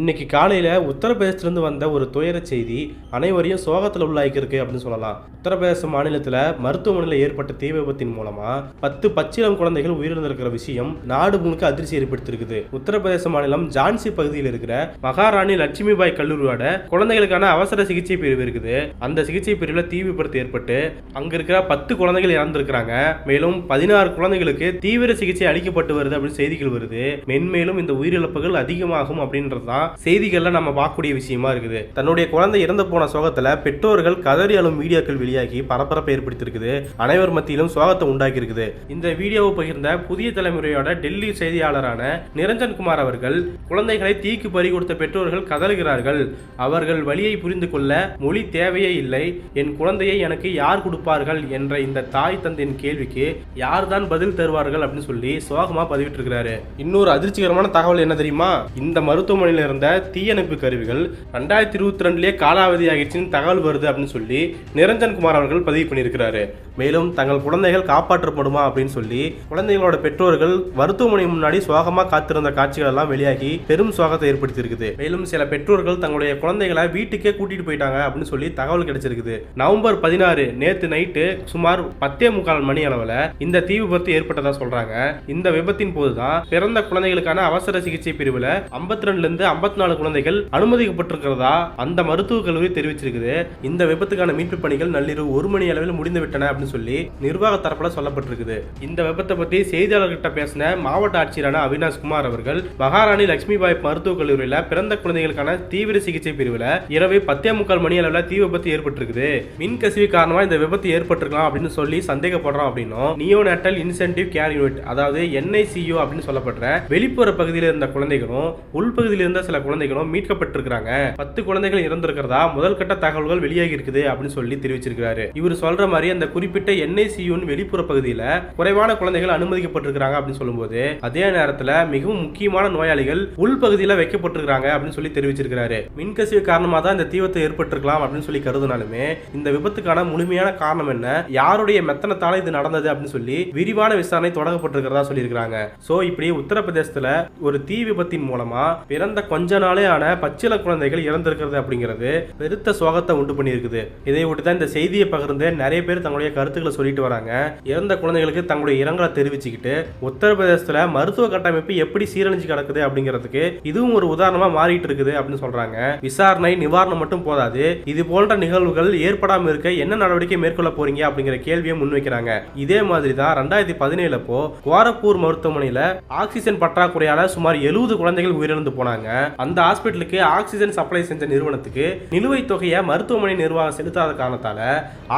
இன்னைக்கு காலையில் உத்தரப்பிரதேசத்திலிருந்து வந்த ஒரு துயர செய்தி அனைவரையும் சோகத்தில் உள்ளாக்கியிருக்கு அப்படின்னு சொல்லலாம். உத்தரப்பிரதேச மாநிலத்தில் மருத்துவமனையில் ஏற்பட்ட தீ விபத்தின் மூலமாக பத்து பச்சிளம் குழந்தைகள் உயிரிழந்திருக்கிற விஷயம் நாடு முழுக்க அதிர்ச்சி ஏற்படுத்தியிருக்குது. உத்தரப்பிரதேச மாநிலம் ஜான்சி பகுதியில் இருக்கிற மகாராணி லட்சுமிபாய் கல்லூரியோட குழந்தைகளுக்கான அவசர சிகிச்சை பிரிவு இருக்குது. அந்த சிகிச்சை பிரிவில் தீ விபத்து ஏற்பட்டு அங்க இருக்கிற பத்து குழந்தைகள் இறந்திருக்கிறாங்க. மேலும் பதினாறு குழந்தைகளுக்கு தீவிர சிகிச்சை அளிக்கப்பட்டு வருது அப்படின்னு செய்திகள் வருது. மென்மேலும் இந்த உயிரிழப்புகள் அதிகமாகும் அப்படின்றது தான் செய்திகள்ல நம்ம பார்க்கக்கூடிய விஷயமா இருக்குது. தன்னுடைய குழந்தை இறந்து போன சோகத்துல பெற்றோர்கள் கதறி அழும் வீடியோக்கள் வெளியாகி பரபரப்பை ஏற்படுத்தியிருக்குது. அனைவர் மத்தியிலும் சோகத்தை உண்டாக்கி இருக்குது இந்த வீடியோவை பகிர்ந்த புதிய தலைமுறையோட டெல்லி செய்தியாளரான நிரஞ்சன் குமார் அவர்கள் குழந்தைகளை தீக்கு பறி கொடுத்த பெற்றோர்கள் கதறுகிறார்கள். அவர்கள் வழியை புரிந்து கொள்ள மொழி தேவையே இல்லை. என் குழந்தையை எனக்கு யார் கொடுப்பார்கள் என்ற இந்த தாய் தந்தையின் கேள்விக்கு யார் தான் பதில் தருவார்கள் அப்படின்னு சொல்லி சோகமா பதிவிட்டிருக்கிறாரு. இன்னொரு அதிர்ச்சிகரமான தகவல் என்ன தெரியுமா? இந்த மருத்துவமனையில் இருந்த தீயணைப்பு கருவிகள் ரெண்டாயிரத்தி இருபத்தி ரெண்டுலேயே காலாவதி ஆகிடுச்சின்னு தகவல் வருது அப்படின்னு சொல்லி நிரஞ்சன் குமார் அவர்கள் பதிவு பண்ணியிருக்கிறாரு. மேலும் தங்கள் குழந்தைகள் காப்பாற்றப்படுமா அப்படின்னு சொல்லி குழந்தைகளோட பெற்றோர்கள் மருத்துவமனை முன்னாடி சோகமா காத்திருந்த காட்சிகள் எல்லாம் வெளியாகி பெரும் சோகத்தை ஏற்படுத்தியிருக்குது. மேலும் சில பெற்றோர்கள் தங்களுடைய குழந்தைகளை வீட்டுக்கே கூட்டிட்டு போயிட்டாங்க அப்படின்னு சொல்லி தகவல் கிடைச்சிருக்குது. நவம்பர் பதினாறு நேத்து நைட்டு சுமார் பத்தே முக்கால் மணி அளவில் இந்த தீ விபத்து ஏற்பட்டதா சொல்றாங்க. இந்த விபத்தின் போதுதான் பிறந்த குழந்தைகளுக்கான அவசர சிகிச்சை பிரிவில் ஐம்பத்தி ரெண்டுல இருந்து ஐம்பத்தி நாலு குழந்தைகள் அனுமதிக்கப்பட்டிருக்கிறதா? அந்த மருத்துவக் கல்லூரி தெரிவிச்சிருக்குது. இந்த விபத்துக்கான மீட்பு பணிகள் நள்ளிரவு ஒரு மணி அளவில் முடிந்து விட்டன அப்படின்னு சொல்லி நிர்வாக தரப்புல சொல்லப்பட்டிருக்குது. இந்த விபத்தை பத்தி செய்தியாளர்கிட்ட பேசின மாவட்ட ஆட்சியரான அவினாஷ் குமார் அவர்கள் மகாராணி லட்சுமிபாய் மருத்துவக் கல்லூரியில பிறந்த குழந்தைகளுக்கான தீவிர சிகிச்சை பிரிவில் இரவு பத்தே முக்கால் மணி அளவில் தீ விபத்து ஏற்பட்டிருக்குது. மின் கசிவு காரணமா இந்த விபத்து ஏற்பட்டிருக்கலாம் அப்படின்னு சொல்லி சந்தேகப்படுறோம் அப்படின்னும் நியோநேட்டல் இன்சென்டிவ் கேர் யூனிட் அதாவது என்ஐசியூ அப்படின்னு சொல்லப்படுற வெளிப்புற பகுதியில் இருந்த குழந்தைகளும் உள்பகுதியில் இருந்த சில சில குழந்தைகளும் மீட்கப்பட்டிருக்கிறாங்க. பத்து குழந்தைகள் இறந்திருக்கிறதா? முதல் கட்ட தகவல்கள் வெளியாகி இருக்குது அப்படின்னு சொல்லி தெரிவிச்சிருக்கிறாரு. இவர் சொல்ற மாதிரி அந்த குறிப்பிட்ட என்ஐசியூன் வெளிப்புற பகுதியில குறைவான குழந்தைகள் அனுமதிக்கப்பட்டிருக்கிறாங்க அப்படின்னு சொல்லும்போது அதே நேரத்துல மிகவும் முக்கியமான நோயாளிகள் உள்பகுதியில வைக்கப்பட்டிருக்கிறாங்க அப்படின்னு சொல்லி தெரிவிச்சிருக்கிறாரு. மின்கசிவு காரணமாக தான் இந்த தீவத்தை ஏற்பட்டிருக்கலாம் அப்படின்னு சொல்லி கருதுனாலுமே இந்த விபத்துக்கான முழுமையான காரணம் என்ன? யாருடைய மெத்தனத்தால இது நடந்தது அப்படின்னு சொல்லி விரிவான விசாரணை தொடங்கப்பட்டிருக்கிறதா சொல்லியிருக்கிறாங்க. சோ இப்படி உத்தரப்பிரதேசத்துல ஒரு தீ விபத்தின் மூலமா பிறந்த கொஞ்ச நாளே ஆன பச்சில குழந்தைகள் இறந்திருக்கிறது அப்படிங்கிறது பெருத்த சோகத்தை உண்டு பண்ணியிருக்குது. இதை விட்டு தான் இந்த செய்தியை பகிர்ந்து நிறைய பேர் தங்களுடைய கருத்துக்களை சொல்லிட்டு வராங்க. இறந்த குழந்தைகளுக்கு தங்களுடைய இரங்கலை தெரிவிச்சுக்கிட்டு உத்தரப்பிரதேசத்துல மருத்துவ கட்டமைப்பு எப்படி சீரழிஞ்சு கிடக்குது அப்படிங்கிறதுக்கு இதுவும் ஒரு உதாரணமா மாறிட்டு இருக்குது அப்படின்னு சொல்றாங்க. விசாரணை நிவாரணம் மட்டும் போதாது. இது போன்ற நிகழ்வுகள் ஏற்படாமல் இருக்க என்ன நடவடிக்கை மேற்கொள்ள போறீங்க அப்படிங்கிற கேள்வியை முன்வைக்கிறாங்க. இதே மாதிரி தான் ரெண்டாயிரத்தி பதினேழு அப்போ கோரப்பூர் மருத்துவமனையில ஆக்சிஜன் பற்றாக்குறையால சுமார் எழுபது குழந்தைகள் உயிரிழந்து போனாங்க. அந்த ஹாஸ்பிட்டலுக்கு ஆக்சிஜன் சப்ளை செஞ்ச நிறுவனத்துக்கு நிலுவைத் தொகையை மருத்துவமனை நிர்வாகம் செலுத்தாத காரணத்தால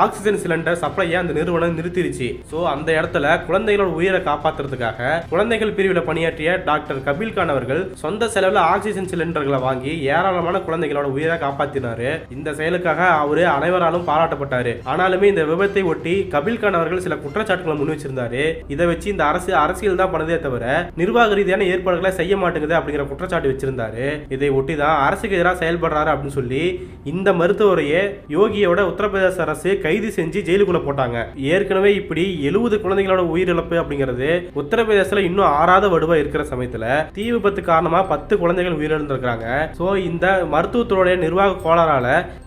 ஆக்சிஜன் சிலிண்டர் சப்ளையை அந்த நிறுவனம் நிறுத்திடுச்சு ஸோ அந்த இடத்துல குழந்தைகளோட உயிரை காப்பாத்துறதுக்காக குழந்தைகள் பிரிவில் பணியாற்றிய டாக்டர் கபில் கான் அவர்கள் சொந்த செலவில் ஆக்சிஜன் சிலிண்டர்களை வாங்கி ஏராளமான குழந்தைகளோட உயிரை காப்பாற்றினாரு இந்த செயலுக்காக அவரு அனைவராலும் பாராட்டப்பட்டாரு. ஆனாலுமே இந்த விபத்தை ஒட்டி கபில் கான் அவர்கள் சில குற்றச்சாட்டுகளை முன் வச்சிருந்தாரு. இதை வச்சு இந்த அரசு அரசியல் தான் பண்ணதே தவிர நிர்வாக ரீதியான ஏற்பாடுகளை செய்ய மாட்டேங்குது அப்படிங்கிற குற்றச்சாட்டு வச்சிருந்தாரு. இதை ஒட்டி தான் அரசுக்கு எதிராக செயல்படுறாரு அப்படின்னு சொல்லி இந்த மருத்துவரையே யோகியோட உத்தரப்பிரதேச அரசு கைது செஞ்சு ஜெயிலுக்குள்ள போட்டாங்க. ஏற்கனவே இப்படி எழுபது குழந்தைகளோட உயிரிழப்பு அப்படிங்கிறது உத்தரப்பிரதேசத்துல இன்னும் ஆறாத வடுவா இருக்கிற சமயத்துல தீ விபத்து காரணமா பத்து குழந்தைகள் உயிரிழந்திருக்கிறாங்க. சோ இந்த மருத்துவத்துடைய நிர்வாக கோளாறால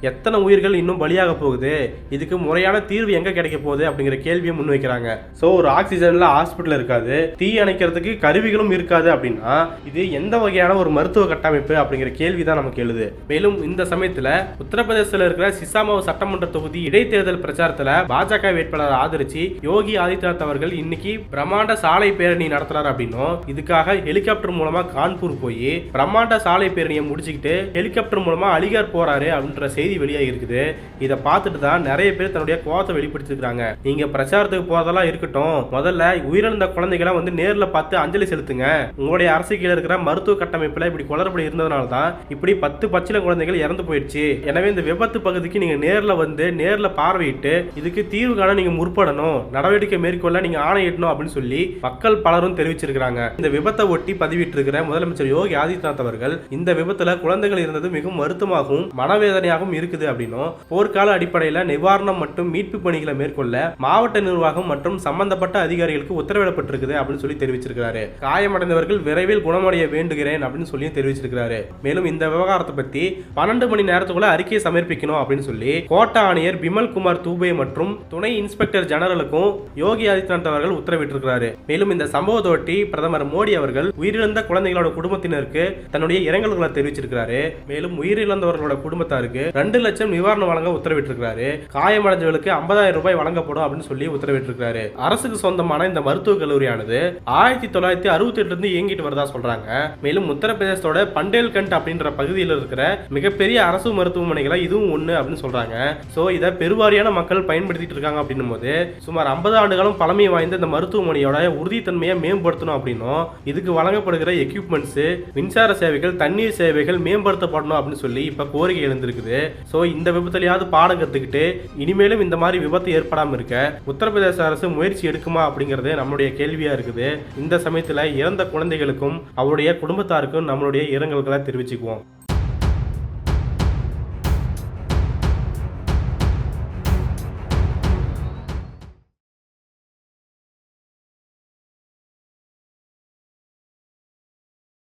எத்தனை உயிர்கள் இன்னும் பலியாக போகுது? இதுக்கு முறையான தீர்வு எங்க கிடைக்க போகுது அப்படிங்கிற கேள்வியை முன்வைக்கிறாங்க. சோ ஒரு ஆக்சிஜன்ல ஹாஸ்பிட்டல் இருக்காது. தீ அணைக்கிறதுக்கு கருவிகளும் இருக்காது அப்படின்னா இது எந்த வகையான ஒரு மருத்துவ கட்டமைப்பு அப்படிங்கிற கேள்வி தான் நமக்கு எழுது. மேலும் இந்த சமயத்துல உத்தரப்பிரதேசத்தில் இருக்கிற சிசாமாவ் சட்டமன்ற தொகுதி இடைத்தேர்தல் பிரச்சாரத்துல பாஜக வேட்பாளர் ஆதரிச்சு யோகி ஆதித்யநாத் அவர்கள் இன்னைக்கு பிரம்மாண்ட சாலை பேரணி நடத்துறாரு அப்படின்னும் இதுக்காக ஹெலிகாப்டர் மூலமா கான்பூர் போய் பிரம்மாண்ட சாலை பேரணியை முடிச்சுக்கிட்டு ஹெலிகாப்டர் மூலமா அலிகார் போறாரு அப்படின்ற செய்தி வெளியாகி இருக்குது. இதை பார்த்துட்டு தான் நிறைய பேர் தன்னுடைய கோவத்தை வெளிப்படுத்திருக்காங்க நீங்க பிரச்சாரத்துக்கு போறதெல்லாம் இருக்கட்டும். முதல்ல உயிரிழந்த குழந்தைகளை வந்து நேரில் பார்த்து அஞ்சலி செலுத்துங்க. உங்களுடைய அரசு கீழே இருக்கிற மருத்துவ கட்டமைப்புல இப்படி குளறுபடி இருந்ததுனால தான் இப்படி பத்து பச்சில குழந்தைகள் இறந்து போயிடுச்சு. எனவே இந்த விபத்து பகுதிக்கு நீங்க நேர்ல வந்து நேர்ல பார்வையிட்டு இதுக்கு தீர்வு காண நீங்க முற்படணும். நடவடிக்கை மேற்கொள்ள நீங்க ஆணையிடணும் அப்படின்னு சொல்லி மக்கள் பலரும் தெரிவிச்சிருக்கிறாங்க. இந்த விபத்தை ஒட்டி பதிவிட்டிருக்கிற முதலமைச்சர் யோகி ஆதித்யநாத் அவர்கள் இந்த விபத்துல குழந்தைகள் இருந்தது மிகவும் வருத்தமாகவும் மனவேதனையாகவும் இருக்குது அப்படின்னும் போர்க்கால அடிப்படையில நிவாரணம் மற்றும் மீட்பு பணிகளை மேற்கொள்ள மாவட்ட நிர்வாகம் மற்றும் சம்பந்தப்பட்ட அதிகாரிகளுக்கு உத்தரவிடப்பட்டிருக்குது அப்படின்னு சொல்லி தெரிவிச்சிருக்கிறாரு. காயமடைந்தவர்கள் விரைவில் குணமடைய வேண்டுகிறேன் அப்படின்னு சொல்லி தெரிவிச்சு தெரிவிச்சிருக்கிறாரு மேலும் இந்த விவகாரத்தை பத்தி பன்னெண்டு மணி நேரத்துக்குள்ள அறிக்கையை சமர்ப்பிக்கணும் அப்படின்னு சொல்லி கோட்டா ஆணையர் பிமல் குமார் தூபே மற்றும் துணை இன்ஸ்பெக்டர் ஜெனரலுக்கும் யோகி ஆதித்யநாத் அவர்கள் உத்தரவிட்டிருக்கிறாரு. மேலும் இந்த சம்பவத்தொட்டி பிரதமர் மோடி அவர்கள் உயிரிழந்த குழந்தைகளோட குடும்பத்தினருக்கு தன்னுடைய இரங்கல்களை தெரிவிச்சிருக்கிறாரு. மேலும் உயிரிழந்தவர்களோட குடும்பத்தாருக்கு ரெண்டு லட்சம் நிவாரணம் வழங்க உத்தரவிட்டிருக்கிறாரு. காயமடைஞ்சவர்களுக்கு ஐம்பதாயிரம் ரூபாய் வழங்கப்படும் அப்படின்னு சொல்லி உத்தரவிட்டிருக்கிறாரு. அரசுக்கு சொந்தமான இந்த மருத்துவக் கல்லூரியானது ஆயிரத்தி தொள்ளாயிரத்தி அறுபத்தி எட்டுல இருந்து இயங்கிட்டு வரதா சொல்றாங்க. மேலும் உத்தரப்பிரதேசத்தோட பண்டேல்கண்ட் அப்படின்ற பகுதியில் இருக்கிற மிகப்பெரிய அரசு மருத்துவமனைகளை இதுவும் ஒன்று அப்படின்னு சொல்றாங்க. ஸோ இதை பெருவாரியான மக்கள் பயன்படுத்திட்டு இருக்காங்க அப்படின்னும் போது சுமார் ஐம்பது ஆண்டுகளும் பழமை வாய்ந்த இந்த மருத்துவமனையோட உறுதித்தன்மையை மேம்படுத்தணும் அப்படின்னும் இதுக்கு வழங்கப்படுகிற எக்யூப்மெண்ட்ஸு மின்சார சேவைகள் தண்ணீர் சேவைகள் மேம்படுத்தப்படணும் அப்படின்னு சொல்லி இப்போ கோரிக்கை எழுந்திருக்குது. ஸோ இந்த விபத்துலயாவது பாடம் கற்றுக்கிட்டு இனிமேலும் இந்த மாதிரி விபத்து ஏற்படாமல் இருக்க உத்தரப்பிரதேச அரசு முயற்சி எடுக்குமா அப்படிங்கிறது நம்மளுடைய கேள்வியாக இருக்குது. இந்த சமயத்தில் இறந்த குழந்தைகளுக்கும் அவருடைய குடும்பத்தாருக்கும் நம்மளுடைய இரங்கல்களை தெரிவிச்சுக்குவோம்.